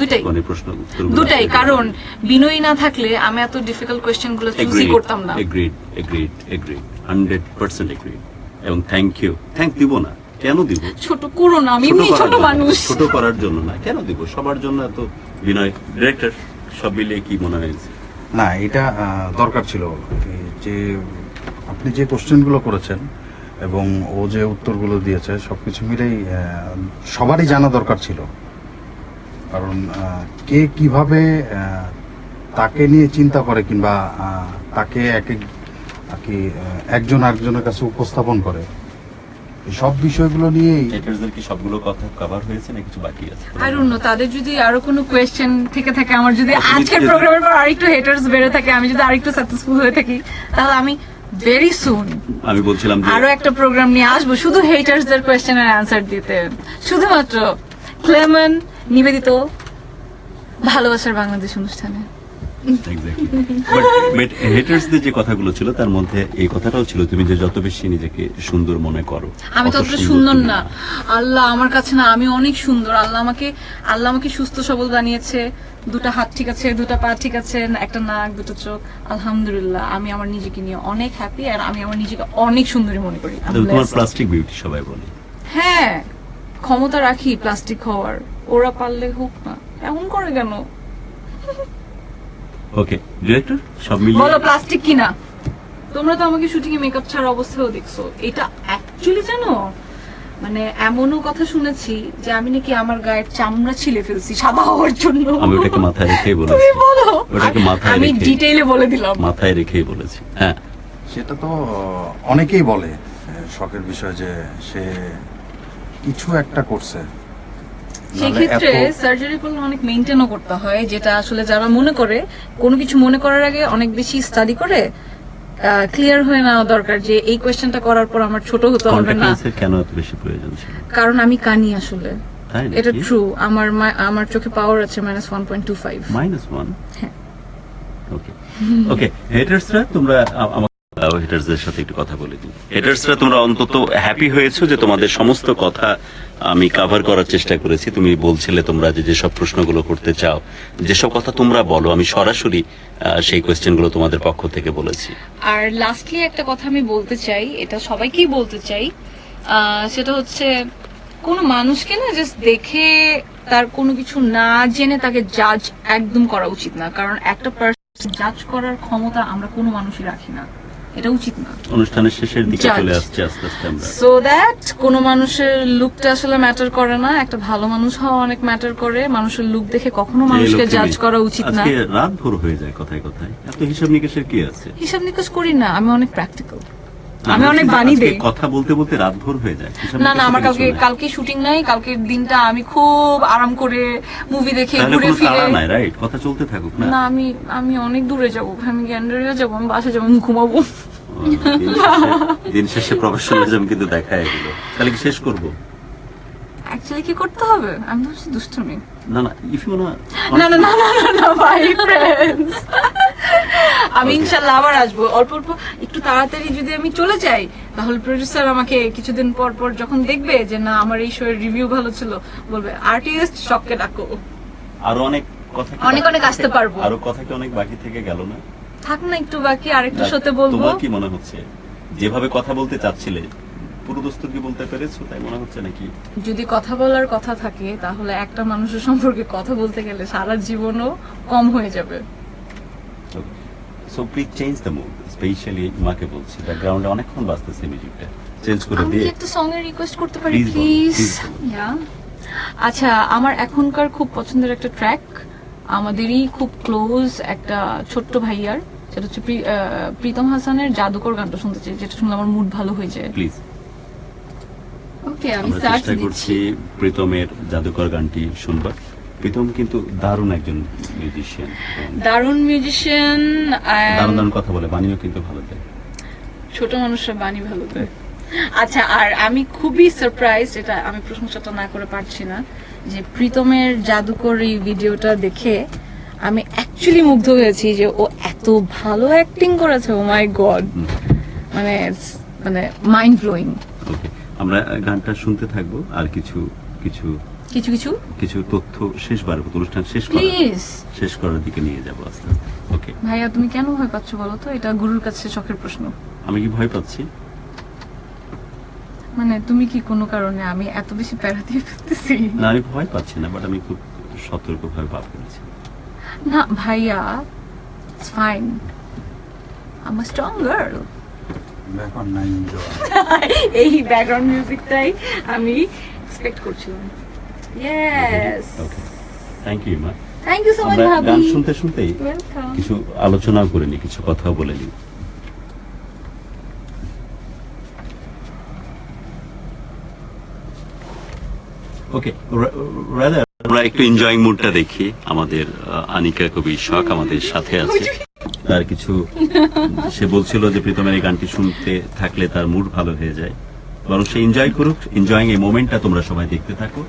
দুটাই। মানে প্রশ্ন দুটাই কারণ বিনয়ী না থাকলে আমি এত ডিফিকাল্ট কোয়েশ্চেনগুলো চুজই করতাম না। Agreed agreed agreed hundred percent agreed এবং থ্যাংক ইউ থ্যাংক দিব না কেন দিব? ছোট করো না আমি ছোট মানুষ। ছোট করার জন্য না কেন দিব? সবার জন্য এত বিনয় ডিরেক্টর সব মিলিয়ে কি মনে হয়েছে না, এটা দরকার ছিল। যে, আপনি যে কোশ্চেনগুলো করেছেন এবং ও যে উত্তরগুলো দিয়েছে সব কিছু মিলেই সবারই জানা দরকার ছিল। কারণ কে কীভাবে তাকে নিয়ে চিন্তা করে কিংবা তাকে এক আর কি একজন আরেকজনের কাছে উপস্থাপন করে। সব বিষয়গুলো হেটার্সদের কি সবগুলো কথা কভার হয়েছে না কিছু বাকি আছে? আই ডোন্ট নো তাদের যদি আরও কোনো কোয়েশ্চেন থেকে থাকে আমার যদি আজকের প্রোগ্রামের পর আরেকটু হেটার্স বেড়ে থাকে আমি যদি আরেকটু সাকসেসফুল হয়ে থাকি তাহলে আমি ভেরি সুন আমি বলছিলাম যে আরও একটা প্রোগ্রাম নিয়ে আসব শুধু হেটার্সদের কোয়েশ্চেনের অ্যান্সার দিতে। শুধুমাত্র ক্লেমন নিবেদিত ভালোবাসার বাংলাদেশ অনুষ্ঠানে। হেটার্সদের যে কথাগুলো ছিল তার মধ্যে এই কথাটাও ছিল তুমি যে যত বেশি নিজেকে সুন্দর মনে করো আমি ততটা সুন্দর না। আল্লাহ আমার কাছে না আমি অনেক সুন্দর। আল্লাহ আমাকে আল্লাহ আমাকে সুস্থ সবল বানিয়েছে। দুটো হাত ঠিক আছে দুটো পা ঠিক আছে একটা নাক দুটো চোখ। আলহামদুলিল্লাহ আমি আমার নিজেকে নিয়ে অনেক হ্যাপি আর আমি আমার নিজেকে অনেক সুন্দরী মনে করি। তোমার প্লাস্টিক বিউটি সবাই বলে। হ্যাঁ ক্ষমতা রাখি প্লাস্টিক হওয়ার। ওরা পারলে হোক না। এমন করে কেন? ওকে ডিরেক্টর সব মিলিয়ে বলো প্লাস্টিক কিনা? তোমরা তো আমাকে শুটিং এ মেকআপ ছাড়া অবস্থাও দেখছ। এটা অ্যাকচুয়ালি জানো? মানে এমনও কথা শুনেছি যে আমি নাকি আমার গায়ের চামড়া ছিলে ফেলছি সাদা হওয়ার জন্য। আমি ওটাকে মাথায় রেখেই বলেছি। তুমি বলো। ওটাকে মাথায় আমি ডিটেইলে বলে দিলাম। মাথায় রেখেই বলেছি। হ্যাঁ। সেটা তো অনেকেই বলে শখের বিষয় যে সে কিছু একটা করছে। সেক্ষেত্রে সার্জারি করলে অনেক মেনটেনও করতে হয় যেটা আসলে যারা মনে করে কোনো কিছু মনে করার আগে অনেক বেশি স্টাডি করে ক্লিয়ার হয়ে নেওয়া দরকার যে এই কোয়েশ্চেনটা করার পর আমার ছোট হতে হবে না। কেন এত বেশি প্রয়োজন ছিল? কারণ আমি কানি আসলে। এটা ট্রু আমার আমার চোখে পাওয়ার আছে minus one point two five minus one হ্যাঁ। ওকে ওকে হেটার্সরা তোমরা হেটার্সদের সাথে একটু কথা বলে দিই। হেটার্সরা তোমরা অন্তত হ্যাপি হয়েছো যে তোমাদের সমস্ত কথা আমি কভার করার চেষ্টা করেছি। তুমি বলছিলে তোমরা যে যেসব প্রশ্নগুলো করতে চাও, যেসব কথা তোমরা বলো, আমি সরাসরি সেই কোয়েশ্চেনগুলো তোমাদের পক্ষ থেকে বলেছি। আর লাস্টলি একটা কথা আমি বলতে চাই, এটা সবাইকেই বলতে চাই সেটা হচ্ছে কোনো মানুষকে না জাস্ট দেখে তার কোনো কিছু না জেনে তাকে জাজ একদম করা উচিত না। কারণ একটা পার্সন জাজ করার ক্ষমতা আমরা কোনো মানুষই রাখি না। এটা উচিত না। অনুষ্ঠানের শেষের দিকে চলে আসছে আস্তে আস্তে আমরা। সো দ্যাট কোনো মানুষের লুকটা আসলে ম্যাটার করে না। একটা ভালো মানুষ হওয়া অনেক ম্যাটার করে। মানুষের লুক দেখে কখনো মানুষকে জাজ করা উচিত না। আজকে রাত ভোর হয়ে যায় কথায় কথায়। এত হিসাব নিকেশের কি আছে? হিসাব নিকাশ করি না। আমি অনেক প্র্যাকটিক্যাল আমি অনেক বানি দেই। কথা বলতে বলতে রাত ভোর হয়ে যায়। না না আমার কালকে কালকে শুটিং নাই। কালকের দিনটা আমি খুব আরাম করে মুভি দেখে ঘুরে ফিরে নাই রাইট কথা চলতে থাকুক না? না আমি আমি অনেক দূরে যাব। আমি গ্যান্ডারিয়া যাব আমি বাসা যাব আমি ঘুমাবো। দিন শেষে- প্রফেশনালিজম কিন্তু দেখায় এগুলো। তাহলে কি শেষ করব? অ্যাকচুয়ালি কি করতে হবে? আমি তো হচ্ছে দুষ্টুমি। না না ইফ ইউ না না না না না না ফ্রেন্ডস আমি ইনশাল্লাহ আবার আসব। অল্প অল্প একটু তাড়াতাড়ি যদি আমি চলে যাই তাহলে প্রডিউসার আমাকে কিছুদিন পর পর যখন দেখবে যে না আমার এই শোয়ের রিভিউ ভালো ছিল বলবে আর্টিস্ট শখকে ডাকো। আরও অনেক কথা অনেক অনেক আসতে পারব। আরও কথা কি অনেক বাকি থেকে গেল না? থাক না একটু বাকি আরেকটু সাথে বলব। তোমার কি মনে হচ্ছে? যেভাবে কথা বলতে চাচ্ছিলে কি বলতে পেরেছ? তাই মনে হচ্ছে নাকি? যদি কথা বলার কথা থাকে তাহলে একটা মানুষের সম্পর্কে কথা বলতে গেলে সারা জীবনও কম হয়ে যাবে। So please change the mood specially মাকে বলছি। ব্যাকগ্রাউন্ডে অনেকক্ষণ বাজতেছে মিউজিকটা। চেঞ্জ করে আমি দিয়ে একটা সং এর রিকোয়েস্ট করতে পারি প্লিজ ইয়া আচ্ছা আমার এখনকার খুব পছন্দের একটা ট্র্যাক আমাদেরই খুব ক্লোজ একটা ছোট্ট ভাইয়ার সেটা হচ্ছে প্রীতম হাসানের জাদুকর গানটা শুনতে চাই যেটা শুনলে আমার মুড ভালো হয়ে যায়। প্লিজ ওকে আমি চেষ্টা করছি প্রীতমের জাদুকর গানটি শুনবার। প্রীতম কিন্তু দারুণ একজন মিউজিশিয়ান দারুণ মিউজিশিয়ান দারুণ দারুণ কথা বলে বানিও কিন্তু ভালো দেয়। ছোট মানুষের বাণী ভালো দেয়। আচ্ছা আর আমি খুবই সারপ্রাইজ এটা আমি প্রশংসাটা না করে পারছি না যে প্রীতমের জাদুকর এই ভিডিওটা দেখে আমি অ্যাকচুয়ালি মুগ্ধ হয়েছি যে ও এত ভালো অ্যাক্টিং করেছে ও মাই গড মানে মানে মাইন্ড ব্লোয়িং ওকে আমরা গানটা শুনতে থাকব আর কিছু কিছু কিছু কিছু? কিছু তথ্য শেষবার অনুষ্ঠান শেষ প্লিজ শেষ করার দিকে নিয়ে যাব আস্তে আস্তে। ওকে ভাইয়া তুমি কেন ভয় পাচ্ছ বলো তো? এটা গুরুর কাছে শখের প্রশ্ন। আমি কি ভয় পাচ্ছি? মানে তুমি কি কোনো কারণে আমি এত বেশি প্যারা দিয়ে ফেলতেছি? না আমি ভয় পাচ্ছি না বাট আমি খুব সতর্কভাবে ভাব করেছি। না ভাইয়া it's fine am strong girl এই ব্যাকগ্রাউন্ড মিউজিকটাই আমি এক্সপেক্ট করছিলাম। ইয়েস ওকে থ্যাংক ইউ মা থ্যাংক ইউ সো মাচ আমরা গান ভাবি শুনতে কিছু আলোচনাও করে নি কিছু কথাও বলে নি ওকে রাদার আমরা একটু এনজয়িং মুডটা দেখি। আমাদের আনিকা কবি শখ আমাদের সাথে আছে। তার কিছু, সে বলছিল যে প্রীতমের এই গানটি শুনতে থাকলে তার মুড ভালো হয়ে যায়। বরং সে এনজয় করুক এনজয়িং এই মোমেন্টটা তোমরা সবাই দেখতে থাকো।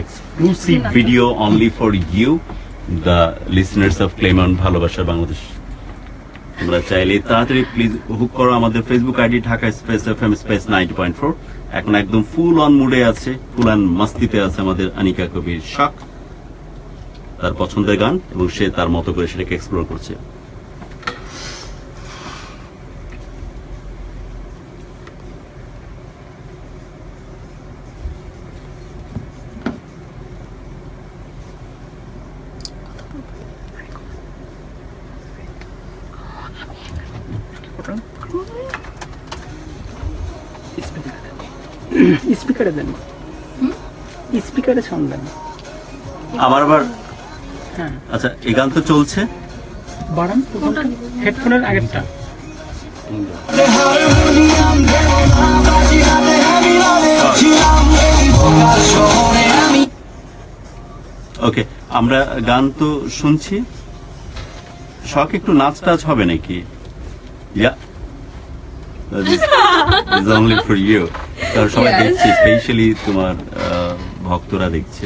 Exclusive video only for you the listeners of Clemon ভালোবাসার বাংলাদেশ তোমরা চাইলে তাড়াতাড়ি প্লিজ হুক করো আমাদের Facebook ID Dhaka space F M space ninety point four এখন একদম ফুল অন মুডে আছে ফুল অন মাস্তিতে আছে আমাদের আনিকা কবির শাক তার পছন্দের গান, এবং সে তার মতো করে সেটাকে এক্সপ্লোর করছে। স্পিকারে। দেন। স্পিকারে সাউন্ড দেন। আমার আবার? হ্যাঁ। আচ্ছা এই গান তো চলছে। বাড়ান হেডফোনের আগেরটা। ওকে আমরা গান তো শুনছি। শখ একটু নাচ টাচ হবে নাকি? ইয়া অনলি ফর ইউ কারণ সবাই দেখছে স্পেশালি তোমার ভক্তরা দেখছে।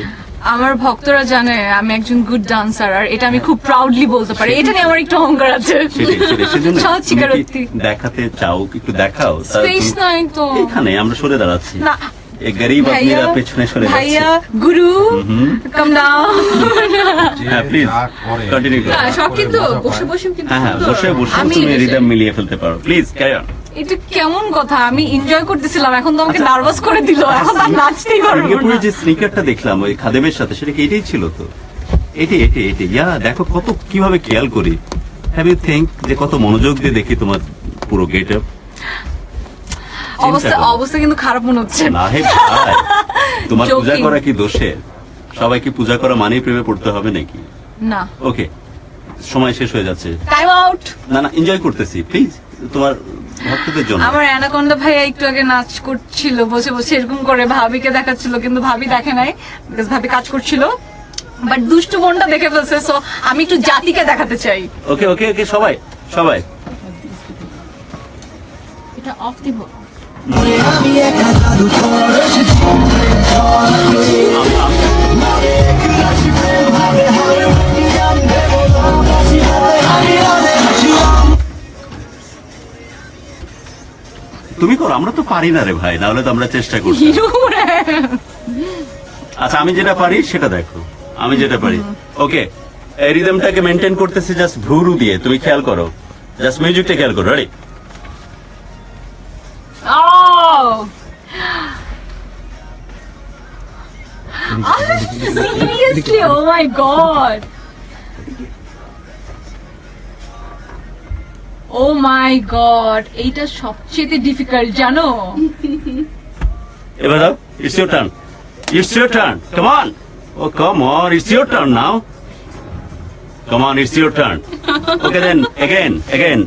আমার ভক্তরা জানে আমি একজন গুড ডান্সার আর এটা আমি খুব প্রাউডলি বলতে পারি। এটা নিয়ে আমার একটু অহংকার আছে। সহজ স্বীকারোক্তি। দেখাতে চাও একটু দেখাও? স্পেস নাই তো। এখানে আমরা সরে দাঁড়াচ্ছি। না। গরিব আদমিরা পেছনে সরে যাচ্ছে। ভাইয়া গুরু কাম ডাউন হ্যাঁ প্লিজ কন্টিনিউ করো না সব কিন্তু বসে বসে কিন্তু হ্যাঁ হ্যাঁ বসে বসে আমি তুমি রিদম মিলিয়ে ফেলতে পারো। প্লিজ ক্যারি অন এটা কেমন কথা? আমি এনজয় করতেছিলাম এখন তো আমাকে নার্ভাস করে দিল এখন আর নাচতেই পারব না। যে স্নিকারটা দেখলাম ওই খাদেমের সাথে সেটা কি এটাই ছিল তো? এটি এটি এটি। ইয়া দেখো কত কীভাবে খেয়াল করি। হ্যাভ ইউ থিঙ্ক যে কত মনোযোগ দিয়ে দেখি তোমার পুরো গেট আপ অবস্থা অবস্থা কিন্তু খারাপ মনে হচ্ছে। না হে ভাই তোমার পূজা করা কি দোষের সবাইকে পূজা করা মানেই প্রেমে পড়তে হবে নাকি? না। ওকে সময় শেষ হয়ে যাচ্ছে। টাইম আউট না না এনজয় করতেছি প্লিজ তোমার ভক্তদের জন্য। আমার অ্যানাকন্ডা ভাইয়া একটু আগে নাচ করছিল বসে বসে এরকম করে ভাবিকে দেখাচ্ছিল কিন্তু ভাবি দেখে নাই বিকজ ভাবি কাজ করছিল। বাট দুষ্টু মনটা দেখে ফেলছে সো আমি একটু জাতিকে দেখাতে চাই। ওকে ওকে ওকে সবাই সবাই। এটা অফ দিব। তুমি করো আমরা তো পারি না রে ভাই না হলে তো আমরা চেষ্টা করছি আচ্ছা আমি যেটা পারি সেটা দেখো। আমি যেটা পারি। ওকে এই রিদমটাকে মেনটেন করতেছি জাস্ট ভ্রুরু দিয়ে তুমি খেয়াল করো। জাস্ট মিউজিকটা খেয়াল করো ready! Seriously, oh my god. Oh my god, এইটা সবচেয়ে ডিফিকাল্ট জানো? এবার দাও it's your turn it's your turn come on O come on it's your turn now come on it's your turn okay then again again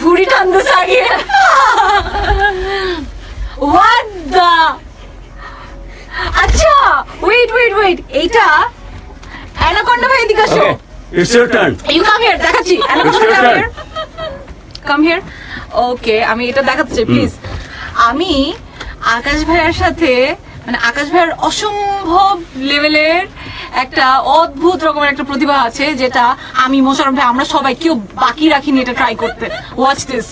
ভুড়ি টানতেছে আগে what the আচ্ছা wait wait wait এইটা অ্যানাকন্ডা ভাই এদিকে আসো। It's your turn. You come here, দেখাচ্ছি। It's your turn. Come here. Okay, আমি এটা দেখাচ্ছি hmm. প্লিজ। আমি আকাশ ভাইয়ার সাথে মানে আকাশ ভাইয়ের অসম্ভব লেভেলের একটা অদ্ভুত রকমের একটা প্রতিভা আছে যেটা আমি মোশারফ ভাই আমরা সবাই কেউ বাকি রাখিনি এটা ট্রাই করতে। ওয়াচ দিস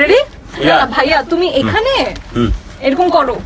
রেডি ভাইয়া তুমি hmm. এখানে? Hmm. এরকম করো।